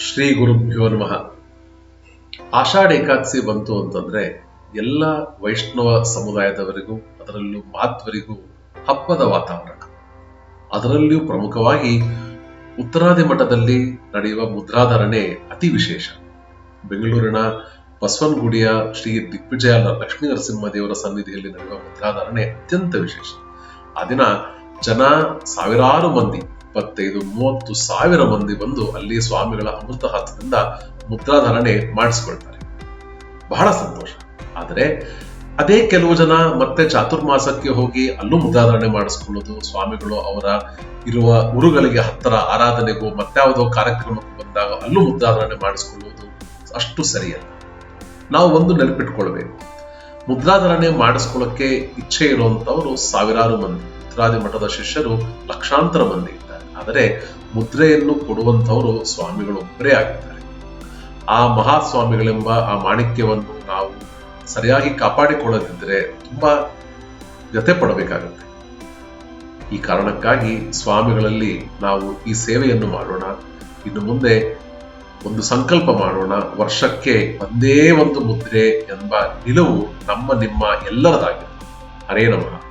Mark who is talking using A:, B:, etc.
A: ಶ್ರೀ ಗುರುಭ್ಯೋ ನಮಃ. ಆಷಾಢ ಏಕಾದಶಿ ಬಂತು ಅಂತಂದ್ರೆ ಎಲ್ಲ ವೈಷ್ಣವ ಸಮುದಾಯದವರಿಗೂ, ಅದರಲ್ಲೂ ಮಾತ್ವರಿಗೂ ಹಬ್ಬದ ವಾತಾವರಣ. ಅದರಲ್ಲಿಯೂ ಪ್ರಮುಖವಾಗಿ ಉತ್ತರಾದಿ ಮಠದಲ್ಲಿ ನಡೆಯುವ ಮುದ್ರಾಧಾರಣೆ ಅತಿ ವಿಶೇಷ. ಬೆಂಗಳೂರಿನ ಬಸವನಗುಡಿಯ ಶ್ರೀ ದಿಗ್ವಿಜಯ ಲಕ್ಷ್ಮೀ ನರಸಿಂಹ ದೇವರ ಸನ್ನಿಧಿಯಲ್ಲಿ ನಡೆಯುವ ಮುದ್ರಾಧಾರಣೆ ಅತ್ಯಂತ ವಿಶೇಷ. ಆ ದಿನ ಜನ ಸಾವಿರಾರು ಮಂದಿ ಇಪ್ಪತ್ತೈದು ಮೂವತ್ತು ಸಾವಿರ ಮಂದಿ ಬಂದು ಅಲ್ಲಿ ಸ್ವಾಮಿಗಳ ಅಮೃತ ಹಾತದಿಂದ ಮುದ್ರಾಧಾರಣೆ ಮಾಡಿಸ್ಕೊಳ್ತಾರೆ. ಬಹಳ ಸಂತೋಷ. ಆದರೆ ಅದೇ ಕೆಲವು ಜನ ಮತ್ತೆ ಚಾತುರ್ಮಾಸಕ್ಕೆ ಹೋಗಿ ಅಲ್ಲೂ ಮುದ್ರಾಧಾರಣೆ ಮಾಡಿಸ್ಕೊಳ್ಳೋದು, ಸ್ವಾಮಿಗಳು ಅವರ ಇರುವ ಗುರುಗಳಿಗೆ ಹತ್ತಿರ ಆರಾಧನೆಗೂ ಮತ್ತಾವುದೋ ಕಾರ್ಯಕ್ರಮಕ್ಕೆ ಬಂದಾಗ ಅಲ್ಲೂ ಮುದ್ರಾಧಾರಣೆ ಮಾಡಿಸ್ಕೊಳ್ಳೋದು ಅಷ್ಟು ಸರಿಯಲ್ಲ. ನಾವು ಒಂದು ನೆನಪಿಟ್ಕೊಳ್ಬೇಕು. ಮುದ್ರಾಧಾರಣೆ ಮಾಡಿಸ್ಕೊಳ್ಳೋಕೆ ಇಚ್ಛೆ ಇರುವಂತವರು ಸಾವಿರಾರು ಮಂದಿ. ಉತ್ತರಾದಿ ಮಠದ ಶಿಷ್ಯರು ಲಕ್ಷಾಂತರ ಮಂದಿ. ಆದರೆ ಮುದ್ರೆಯನ್ನು ಕೊಡುವಂಥವರು ಸ್ವಾಮಿಗಳು ಒಬ್ಬರೇ ಆಗಿದ್ದಾರೆ. ಆ ಮಹಾಸ್ವಾಮಿಗಳೆಂಬ ಆ ಮಾಣಿಕ್ಯವನ್ನು ನಾವು ಸರಿಯಾಗಿ ಕಾಪಾಡಿಕೊಳ್ಳದಿದ್ದರೆ ತುಂಬಾ ಜೊತೆ ಪಡಬೇಕಾಗುತ್ತೆ. ಈ ಕಾರಣಕ್ಕಾಗಿ ಸ್ವಾಮಿಗಳಲ್ಲಿ ನಾವು ಈ ಸೇವೆಯನ್ನು ಮಾಡೋಣ. ಇನ್ನು ಮುಂದೆ ಒಂದು ಸಂಕಲ್ಪ ಮಾಡೋಣ. ವರ್ಷಕ್ಕೆ ಒಂದೇ ಒಂದು ಮುದ್ರೆ ಎಂಬ ನಿಲುವು ನಮ್ಮ ನಿಮ್ಮ ಎಲ್ಲರದಾಗಿದೆ. ಹರೇ ನಮಃ.